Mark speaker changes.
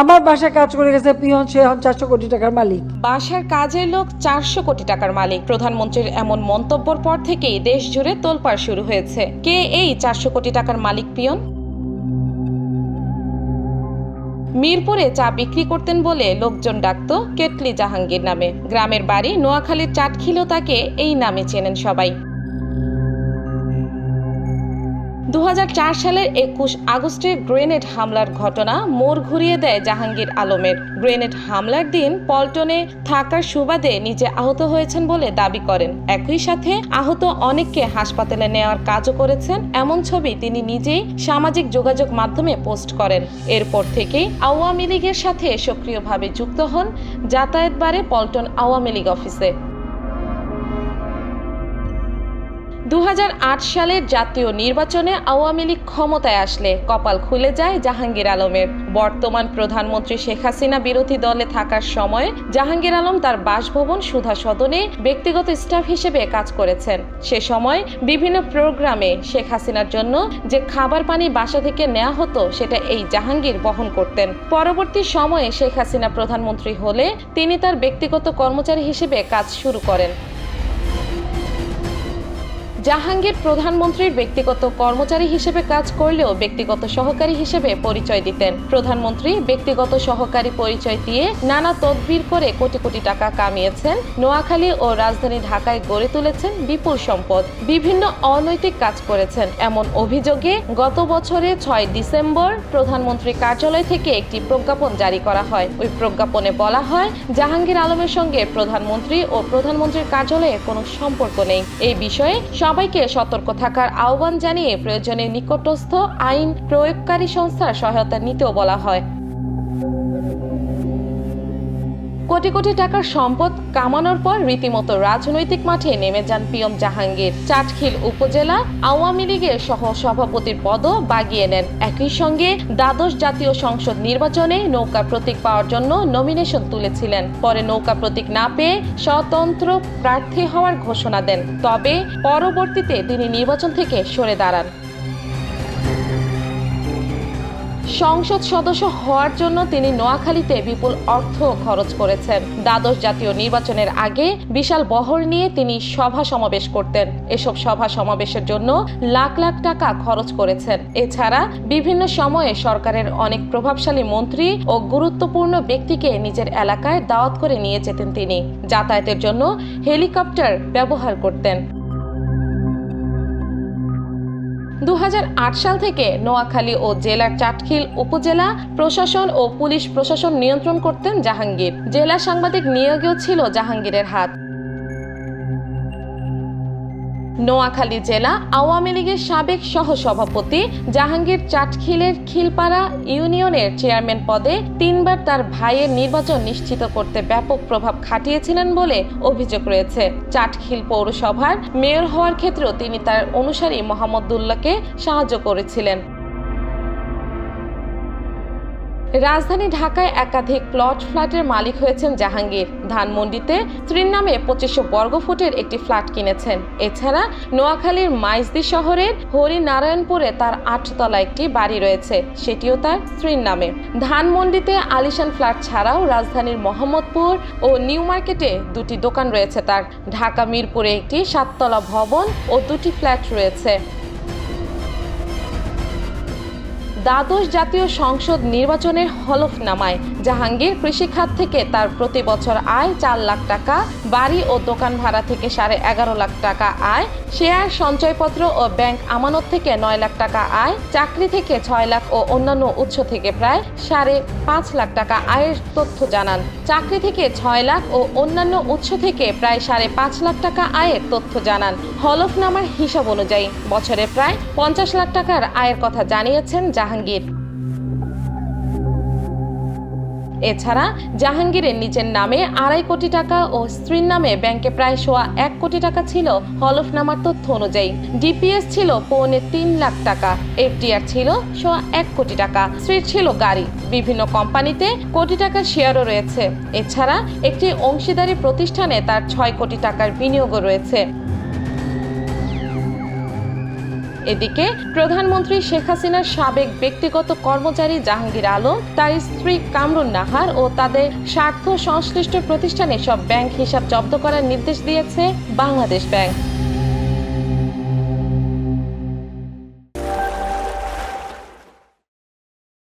Speaker 1: আমার বাসায় কাজ করে গেছে পিয়ন, সে এখন চারশো কোটি টাকার মালিক।
Speaker 2: বাসার কাজের লোক চারশো কোটি টাকার মালিক। প্রধানমন্ত্রীর এমন মন্তব্যর পর থেকেই দেশ জুড়ে তোলপাড় শুরু হয়েছে। কে এই চারশো কোটি টাকার মালিক পিয়ন? মিরপুরে চা বিক্রি করতেন বলে লোকজন ডাকত কেটলি জাহাঙ্গীর নামে। গ্রামের বাড়ি নোয়াখালীর চাটখিলেও তাকে এই নামে চেনেন সবাই। দু হাজার চার সালের একুশ আগস্টে গ্রেনেড হামলার ঘটনা মোড় ঘুরিয়ে দেয় জাহাঙ্গীর আলমের। গ্রেনেড হামলার দিন পল্টনে থাকার সুবাদে নিজে আহত হয়েছেন বলে দাবি করেন। একই সাথে আহত অনেককে হাসপাতালে নেওয়ার কাজও করেছেন। এমন ছবি তিনি নিজেই সামাজিক যোগাযোগ মাধ্যমে পোস্ট করেন। এরপর থেকেই আওয়ামী লীগের সাথে সক্রিয়ভাবে যুক্ত হন যাতায়াতবারে পল্টন আওয়ামী লীগ অফিসে। দু হাজার আট সালের জাতীয় নির্বাচনে আওয়ামী লীগ ক্ষমতায় আসলে কপাল খুলে যায় জাহাঙ্গীর আলমের। বর্তমান প্রধানমন্ত্রী শেখ হাসিনা বিরোধী দলে থাকার সময় জাহাঙ্গীর আলম তার বাসভবন সুধা সদনে ব্যক্তিগত স্টাফ হিসেবে কাজ করেছেন। সে সময় বিভিন্ন প্রোগ্রামে শেখ হাসিনার জন্য যে খাবার পানি বাসা থেকে নেওয়া হতো, সেটা এই জাহাঙ্গীর বহন করতেন। পরবর্তী সময়ে শেখ হাসিনা প্রধানমন্ত্রী হলে তিনি তার ব্যক্তিগত কর্মচারী হিসেবে কাজ শুরু করেন। জাহাঙ্গীর প্রধানমন্ত্রীর ব্যক্তিগত কর্মচারী হিসেবে কাজ করলেও ব্যক্তিগত সহকারী হিসেবে পরিচয় দিতেন। প্রধানমন্ত্রী ব্যক্তিগত সহকারী পরিচয় দিয়ে নানা তদবির করে কোটি কোটি টাকা কামিয়েছেন। নোয়াখালী ও রাজধানী ঢাকায় গড়ে তুলেছেন বিপুল সম্পদ। বিভিন্ন অনৈতিক কাজ করেছেন। এমন অভিযোগে গত বছরে ছয় ডিসেম্বর প্রধানমন্ত্রী কার্যালয় থেকে একটি প্রজ্ঞাপন জারি করা হয়। ওই প্রজ্ঞাপনে বলা হয়, জাহাঙ্গীর আলমের সঙ্গে প্রধানমন্ত্রী ও প্রধানমন্ত্রীর কার্যালয়ে কোনো সম্পর্ক নেই। এই বিষয়ে সবাইকে সতর্ক থাকার আহ্বান জানিয়ে প্রয়োজনে নিকটস্থ আইন প্রয়োগকারী সংস্থার সহায়তা নিতেও বলা হয়। কোটি কোটি টাকার সম্পদ কামানোর পর রীতিমতো রাজনৈতিক মাঠে নেমে যান পিয়ম জাহাঙ্গীর। চাটখিল উপজেলা আওয়ামী লীগের সহ সভাপতির পদও বাগিয়ে নেন। একই সঙ্গে দ্বাদশ জাতীয় সংসদ নির্বাচনে নৌকা প্রতীক পাওয়ার জন্য নমিনেশন তুলেছিলেন। পরে নৌকা প্রতীক না পেয়ে স্বতন্ত্র প্রার্থী হওয়ার ঘোষণা দেন। তবে পরবর্তীতে তিনি নির্বাচন থেকে সরে দাঁড়ান। সংসদ সদস্য হওয়ার জন্য তিনি নোয়াখালীতে বিপুল অর্থ খরচ করেছেন। দ্বাদশ জাতীয় নির্বাচনের আগে বিশাল বহর নিয়ে তিনি সভা সমাবেশ করতেন। এসব সভা সমাবেশের জন্য লাখ লাখ টাকা খরচ করেছেন। এছাড়া বিভিন্ন সময়ে সরকারের অনেক প্রভাবশালী মন্ত্রী ও গুরুত্বপূর্ণ ব্যক্তিকে নিজের এলাকায় দাওয়াত করে নিয়ে যেতেন তিনি। যাতায়াতের জন্য হেলিকপ্টার ব্যবহার করতেন। দু হাজার আট সাল থেকে নোয়াখালী ও জেলার চাটখিল উপজেলা প্রশাসন ও পুলিশ প্রশাসন নিয়ন্ত্রণ করতেন জাহাঙ্গীর। জেলা সাংবাদিক নিয়োগেও ছিল জাহাঙ্গীরের হাত। নোয়াখালী জেলা আওয়ামী লীগের সাবেক সহসভাপতি জাহাঙ্গীর চাটখিলের খিলপাড়া ইউনিয়নের চেয়ারম্যান পদে তিনবার তার ভাইয়ের নির্বাচন নিশ্চিত করতে ব্যাপক প্রভাব খাটিয়েছিলেন বলে অভিযোগ রয়েছে। চাটখিল পৌরসভার মেয়র হওয়ার ক্ষেত্রেও তিনি তার অনুসারী মোহাম্মদুল্লাহকে সাহায্য করেছিলেন। রাজধানী ঢাকায় একাধিক প্লট ফ্ল্যাটের মালিক হয়েছেন জাহাঙ্গীর। ধানমন্ডিতে স্ত্রীর নামে পঁচিশশো বর্গফুটের একটি ফ্ল্যাট কিনেছেন। এছাড়া নোয়াখালীর মাইজদি শহরের হরিনারায়ণপুরে তার আটতলা একটি বাড়ি রয়েছে। সেটিও তার স্ত্রীর নামে। ধানমন্ডিতে আলিশান ফ্ল্যাট ছাড়াও রাজধানীর মোহাম্মদপুর ও নিউ মার্কেটে দুটি দোকান রয়েছে তার। ঢাকা মিরপুরে একটি সাততলা ভবন ও দুটি ফ্ল্যাট রয়েছে। দ্বাদশ জাতীয় সংসদ নির্বাচনের হলফনামায় জাহাঙ্গীর কৃষিখাত থেকে তার প্রতি বছর আয় চার লাখ টাকা, বাড়ি ও দোকান ভাড়া থেকে সাড়ে এগারো লাখ টাকা আয়, শেয়ার সঞ্চয়পত্র ও ব্যাংক আমানত থেকে নয় লাখ টাকা আয়, চাকরি থেকে ছয় লাখ ও অন্যান্য উৎস থেকে প্রায় সাড়ে পাঁচ লাখ টাকা আয়ের তথ্য জানান। চাকরি থেকে ছয় লাখ ও অন্যান্য উৎস থেকে প্রায় সাড়ে পাঁচ লাখ টাকা আয়ের তথ্য জানান। হলফনামার হিসাব অনুযায়ী বছরে প্রায় পঞ্চাশ লাখ টাকার আয়ের কথা জানিয়েছেন জাহাঙ্গীর। এছাড়া জাহাঙ্গীরের নিজের নামে আড়াই কোটি টাকা ও স্ত্রীর নামে ব্যাংকে প্রায় সোয়া এক কোটি টাকা ছিল হলফনামার তথ্য অনুযায়ী। ডিপিএস ছিল পৌনে তিন লাখ টাকা, এফডিআর ছিল সোয়া এক কোটি টাকা, স্ত্রীর ছিল গাড়ি। বিভিন্ন কোম্পানিতে কোটি টাকার শেয়ারও রয়েছে। এছাড়া একটি অংশীদারি প্রতিষ্ঠানে তার ছয় কোটি টাকার বিনিয়োগও রয়েছে। এদিকে প্রধানমন্ত্রী শেখ হাসিনার সাবেক ব্যক্তিগত কর্মচারী জাহাঙ্গীর আলম, তার স্ত্রী কামরুন নাহার ও তাদের স্বার্থ সংশ্লিষ্ট প্রতিষ্ঠানে সব ব্যাংক হিসাব জব্দ করার নির্দেশ দিয়েছে বাংলাদেশ ব্যাংক।